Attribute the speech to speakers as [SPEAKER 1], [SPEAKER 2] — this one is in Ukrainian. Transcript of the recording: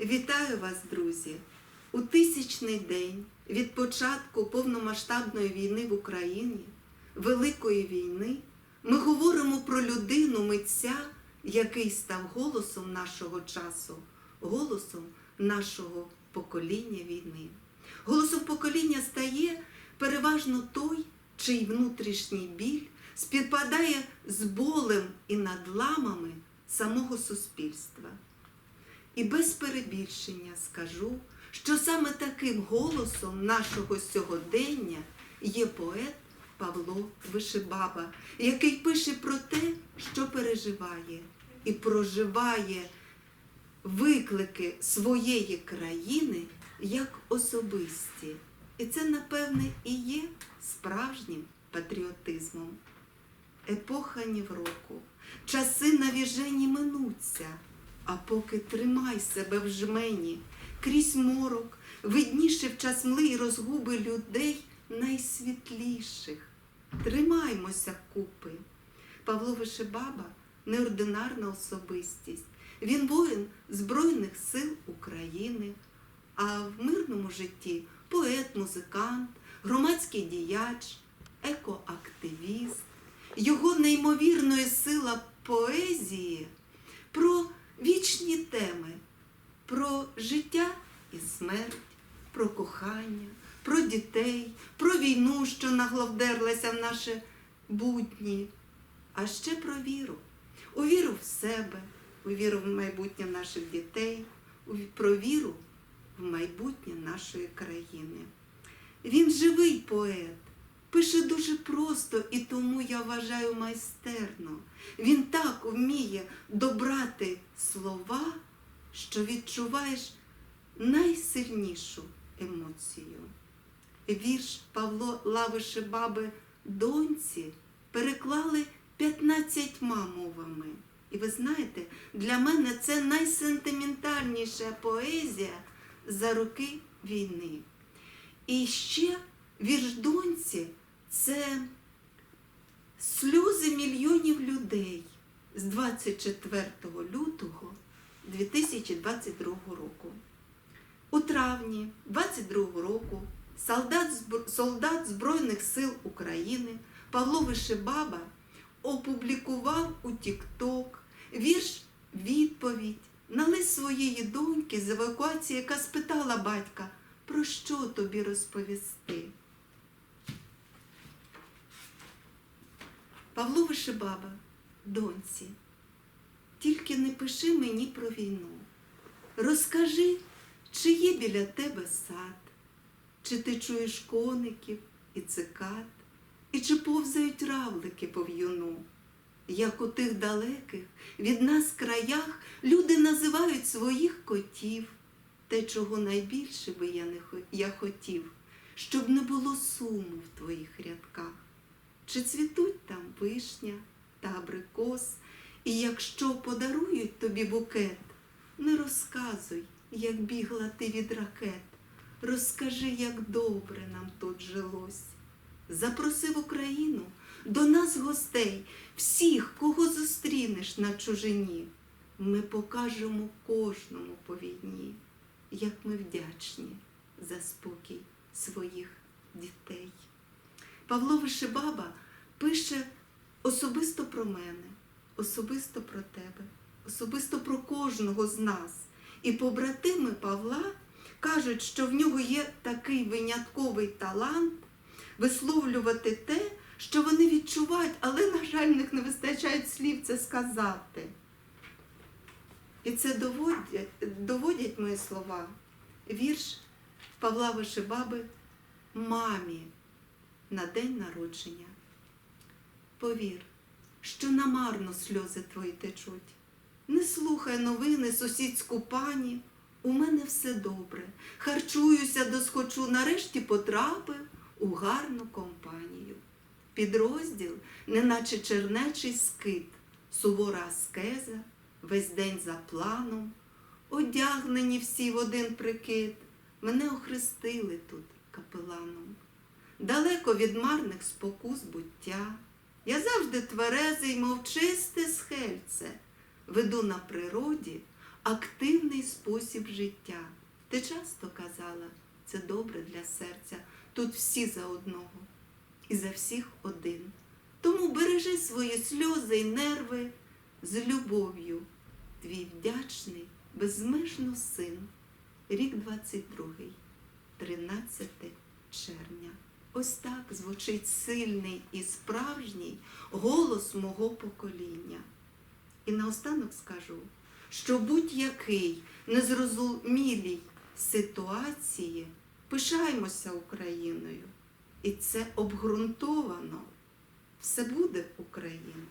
[SPEAKER 1] Вітаю вас, друзі! У тисячний день від початку повномасштабної війни в Україні, Великої війни, ми говоримо про людину митця, який став голосом нашого часу, голосом нашого покоління війни. Голосом покоління стає переважно той, чий внутрішній біль співпадає з болем і надламами самого суспільства. І без перебільшення скажу, що саме таким голосом нашого сьогодення є поет Павло Вишибаба, який пише про те, що переживає, і проживає виклики своєї країни як особисті. І це, напевне, і є справжнім патріотизмом. Епоха Нівроку, часи навіжені минуться, а поки тримай себе в жмені, крізь морок, видніше в час мли й розгуби людей найсвітліших. Тримаймося купи. Павло Вишибаба неординарна особистість. Він воїн Збройних сил України, а в мирному житті поет, музикант, громадський діяч, екоактивіст. Його неймовірної сила поезії про вічні теми, про життя і смерть, про кохання, про дітей, про війну, що наглавдерлася в наші будні, а ще про віру. У віру в себе, у віру в майбутнє наших дітей, про віру в майбутнє нашої країни. Він живий поет, пише дуже просто і тому я вважаю майстерно. Він так вміє добрати слова, що відчуваєш найсильнішу емоцію. Вірш Павло Лавиши Баби доньці переклали 15 мовами. І ви знаєте, для мене це найсентиментальніша поезія за роки війни. І ще вірш доньці це сльози мільйонів людей з 24 лютого 2022 року. У травні 22 року солдат, солдат Збройних сил України Павло Вишибаба опублікував у Тікток вірш відповідь на лист своєї доньки з евакуації, яка спитала батька, про що тобі розповісти. Павло Вишибаба, доньці, тільки не пиши мені про війну. Розкажи, чи є біля тебе сад, чи ти чуєш коників і цикад, і чи повзають равлики по в'юну. Як у тих далеких від нас краях люди називають своїх котів, те, чого найбільше би я, не я хотів, щоб не було суму в твоїх рядках. Чи цвітуть там вишня та абрикос, і якщо подарують тобі букет, не розказуй, як бігла ти від ракет. Розкажи, як добре нам тут жилось. Запроси в Україну до нас гостей, всіх, кого зустрінеш на чужині. Ми покажемо кожному по війні, як ми вдячні за спокій своїх дітей. Павло Вишибаба пише особисто про мене, особисто про тебе, особисто про кожного з нас. І побратими Павла кажуть, що в нього є такий винятковий талант висловлювати те, що вони відчувають, але, на жаль, в них не вистачає слів це сказати. І це доводять, доводять мої слова. Вірш Павла Вишибаби мамі на день народження. Повір, що намарно сльози твої течуть. Не слухай новини, сусідську пані. У мене все добре. Харчуюся досхочу, нарешті потрапив у гарну компанію. Підрозділ, неначе чернечий скит, сувора аскеза, весь день за планом, одягнені всі в один прикид, мене охрестили тут капеланом. Далеко від марних спокус буття, я завжди тверезий, мов чисте схельце, веду на природі активний спосіб життя. Ти часто казала, це добре для серця. Тут всі за одного і за всіх один. Тому бережи свої сльози й нерви з любов'ю. Твій вдячний, безмежно син. Рік 22, 13 червня. Ось так звучить сильний і справжній голос мого покоління. І наостанок скажу, що будь-який незрозумілій ситуації пишаємося Україною. І це обґрунтовано. Все буде Україна.